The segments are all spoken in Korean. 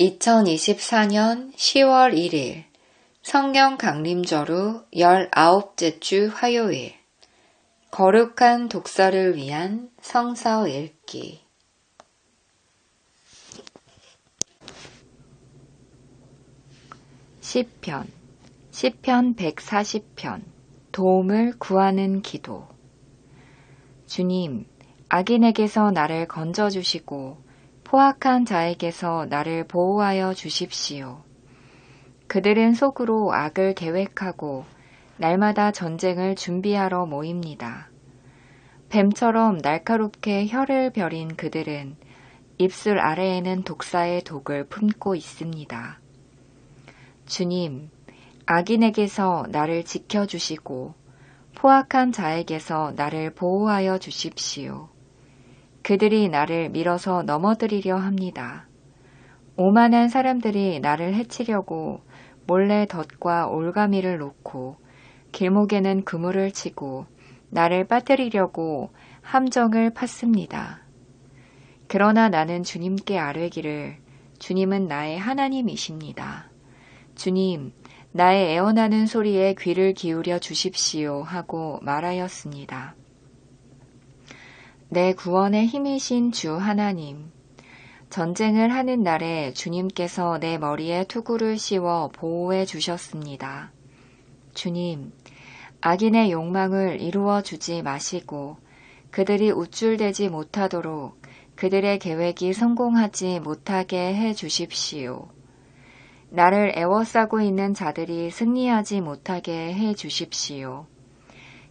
2024년 10월 1일 성경 강림절후 19째 주 화요일 거룩한 독서를 위한 성서 읽기. 시편 시편 140편 도움을 구하는 기도. 주님 악인에게서 나를 건져 주시고 포악한 자에게서 나를 보호하여 주십시오. 그들은 속으로 악을 계획하고 날마다 전쟁을 준비하러 모입니다. 뱀처럼 날카롭게 혀를 벼린 그들은 입술 아래에는 독사의 독을 품고 있습니다. 주님, 악인에게서 나를 지켜주시고 포악한 자에게서 나를 보호하여 주십시오. 그들이 나를 밀어서 넘어뜨리려 합니다. 오만한 사람들이 나를 해치려고 몰래 덫과 올가미를 놓고 길목에는 그물을 치고 나를 빠뜨리려고 함정을 팠습니다. 그러나 나는 주님께 아뢰기를 주님은 나의 하나님이십니다. 주님, 나의 애원하는 소리에 귀를 기울여 주십시오 하고 말하였습니다. 내 구원의 힘이신 주 하나님. 전쟁을 하는 날에 주님께서 내 머리에 투구를 씌워 보호해 주셨습니다. 주님, 악인의 욕망을 이루어 주지 마시고 그들이 우쭐대지 못하도록 그들의 계획이 성공하지 못하게 해 주십시오. 나를 애워싸고 있는 자들이 승리하지 못하게 해 주십시오.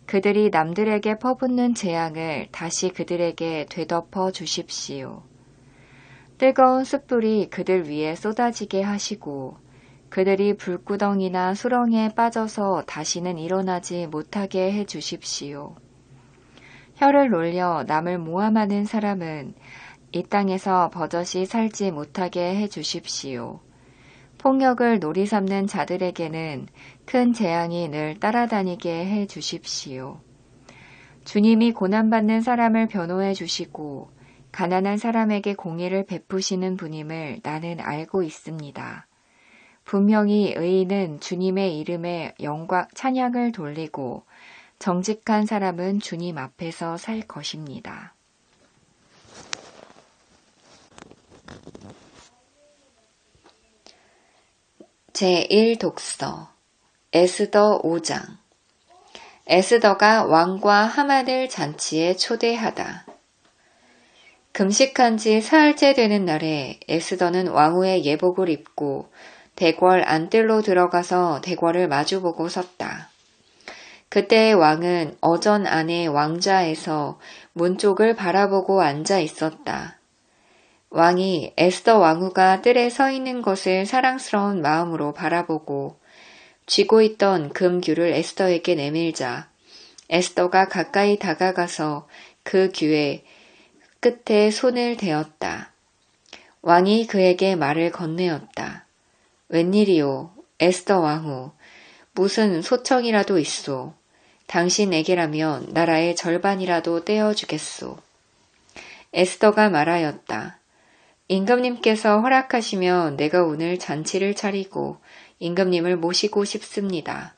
그들이 남들에게 퍼붓는 재앙을 다시 그들에게 되덮어 주십시오. 뜨거운 숯불이 그들 위에 쏟아지게 하시고 그들이 불구덩이나 수렁에 빠져서 다시는 일어나지 못하게 해 주십시오. 혀를 놀려 남을 모함하는 사람은 이 땅에서 버젓이 살지 못하게 해 주십시오. 폭력을 놀이 삼는 자들에게는 큰 재앙이 늘 따라다니게 해 주십시오. 주님이 고난받는 사람을 변호해 주시고 가난한 사람에게 공의를 베푸시는 분임을 나는 알고 있습니다. 분명히 의인은 주님의 이름에 영광, 찬양을 돌리고 정직한 사람은 주님 앞에서 살 것입니다. 제1독서 에스더 5장 에스더가 왕과 하만을 잔치에 초대하다. 금식한 지 사흘째 되는 날에 에스더는 왕후의 예복을 입고 대궐 안뜰로 들어가서 대궐을 마주보고 섰다. 그때 왕은 어전 안에 왕좌에서 문 쪽을 바라보고 앉아 있었다. 왕이 에스더 왕후가 뜰에 서 있는 것을 사랑스러운 마음으로 바라보고 쥐고 있던 금규를 에스더에게 내밀자 에스더가 가까이 다가가서 그 규의 끝에 손을 대었다. 왕이 그에게 말을 건네었다. 웬일이오, 에스더 왕후. 무슨 소청이라도 있소. 당신에게라면 나라의 절반이라도 떼어주겠소. 에스더가 말하였다. 임금님께서 허락하시면 내가 오늘 잔치를 차리고 임금님을 모시고 싶습니다.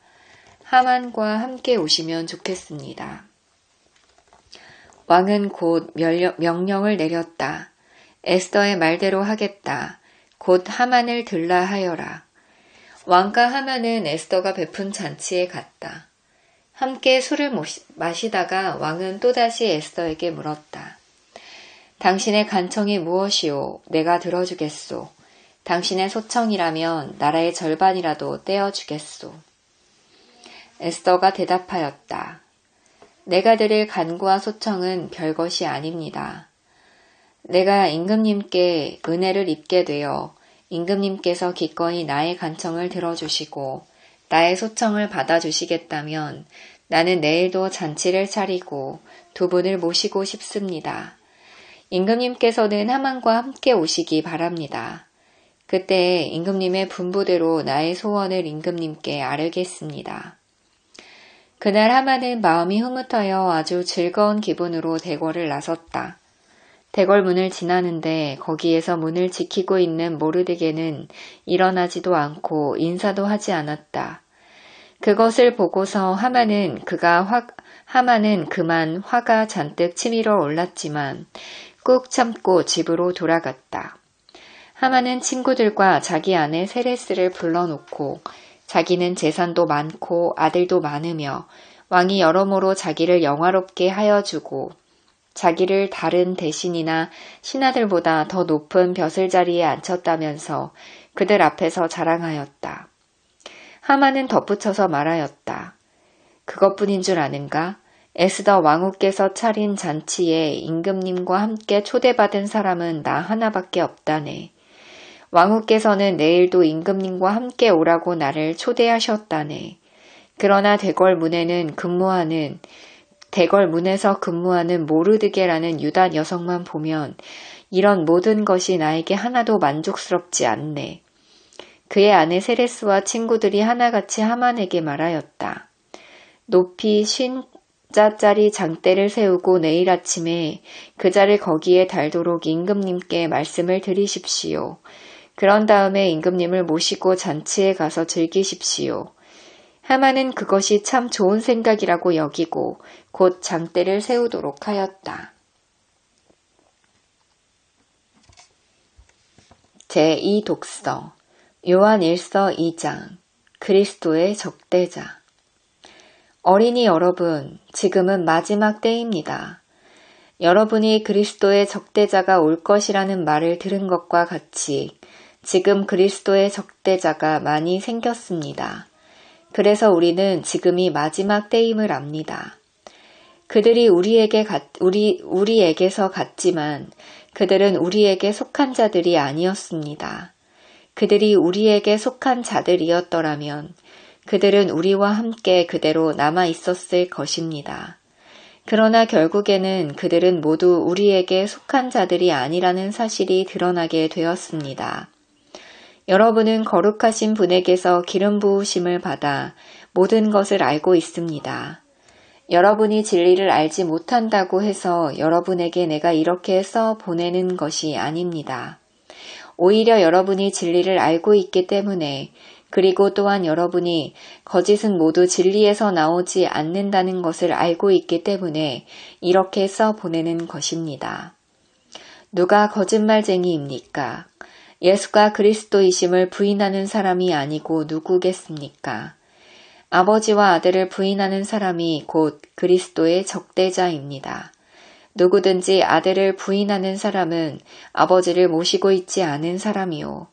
하만과 함께 오시면 좋겠습니다. 왕은 곧 명령을 내렸다. 에스더의 말대로 하겠다. 곧 하만을 들라 하여라. 왕과 하만은 에스더가 베푼 잔치에 갔다. 함께 술을 마시다가 왕은 또다시 에스더에게 물었다. 당신의 간청이 무엇이오? 내가 들어주겠소. 당신의 소청이라면 나라의 절반이라도 떼어주겠소. 에스더가 대답하였다. 내가 드릴 간구와 소청은 별것이 아닙니다. 내가 임금님께 은혜를 입게 되어 임금님께서 기꺼이 나의 간청을 들어주시고 나의 소청을 받아주시겠다면 나는 내일도 잔치를 차리고 두 분을 모시고 싶습니다. 임금님께서는 하만과 함께 오시기 바랍니다. 그때 임금님의 분부대로 나의 소원을 임금님께 아뢰겠습니다. 그날 하만은 마음이 흐뭇하여 아주 즐거운 기분으로 대궐을 나섰다. 대궐 문을 지나는데 거기에서 문을 지키고 있는 모르드게는 일어나지도 않고 인사도 하지 않았다. 그것을 보고서 하마는 그가 화, 하마는 그만 화가 잔뜩 치밀어 올랐지만 꾹 참고 집으로 돌아갔다. 하마는 친구들과 자기 아내 세레스를 불러놓고 자기는 재산도 많고 아들도 많으며 왕이 여러모로 자기를 영화롭게 하여 주고 자기를 다른 대신이나 신하들보다 더 높은 벼슬 자리에 앉혔다면서 그들 앞에서 자랑하였다. 하마는 덧붙여서 말하였다. 그것뿐인 줄 아는가? 에스더 왕후께서 차린 잔치에 임금님과 함께 초대받은 사람은 나 하나밖에 없다네. 왕후께서는 내일도 임금님과 함께 오라고 나를 초대하셨다네. 그러나 대궐 문에는 근무하는 대궐 문에서 근무하는 모르드게라는 유다 여성만 보면 이런 모든 것이 나에게 하나도 만족스럽지 않네. 그의 아내 세레스와 친구들이 하나같이 하만에게 말하였다. 높이 쉰 자짜리 장대를 세우고 내일 아침에 그 자를 거기에 달도록 임금님께 말씀을 드리십시오. 그런 다음에 임금님을 모시고 잔치에 가서 즐기십시오. 하만은 그것이 참 좋은 생각이라고 여기고 곧 장대를 세우도록 하였다. 제2 독서 요한 1서 2장 그리스도의 적대자 어린이 여러분, 지금은 마지막 때입니다. 여러분이 그리스도의 적대자가 올 것이라는 말을 들은 것과 같이 지금 그리스도의 적대자가 많이 생겼습니다. 그래서 우리는 지금이 마지막 때임을 압니다. 그들이 우리에게 갔, 우리, 우리에게서 갔지만 그들은 우리에게 속한 자들이 아니었습니다. 그들이 우리에게 속한 자들이었더라면 그들은 우리와 함께 그대로 남아 있었을 것입니다. 그러나 결국에는 그들은 모두 우리에게 속한 자들이 아니라는 사실이 드러나게 되었습니다. 여러분은 거룩하신 분에게서 기름 부으심을 받아 모든 것을 알고 있습니다. 여러분이 진리를 알지 못한다고 해서 여러분에게 내가 이렇게 써 보내는 것이 아닙니다. 오히려 여러분이 진리를 알고 있기 때문에 그리고 또한 여러분이 거짓은 모두 진리에서 나오지 않는다는 것을 알고 있기 때문에 이렇게 써 보내는 것입니다. 누가 거짓말쟁이입니까? 예수가 그리스도이심을 부인하는 사람이 아니고 누구겠습니까? 아버지와 아들을 부인하는 사람이 곧 그리스도의 적대자입니다. 누구든지 아들을 부인하는 사람은 아버지를 모시고 있지 않은 사람이요.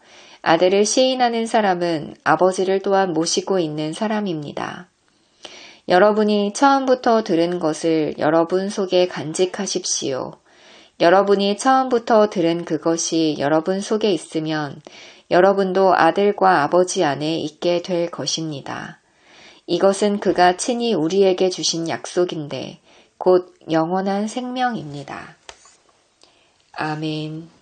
아들을 시인하는 사람은 아버지를 또한 모시고 있는 사람입니다. 여러분이 처음부터 들은 것을 여러분 속에 간직하십시오. 여러분이 처음부터 들은 그것이 여러분 속에 있으면 여러분도 아들과 아버지 안에 있게 될 것입니다. 이것은 그가 친히 우리에게 주신 약속인데 곧 영원한 생명입니다. 아멘.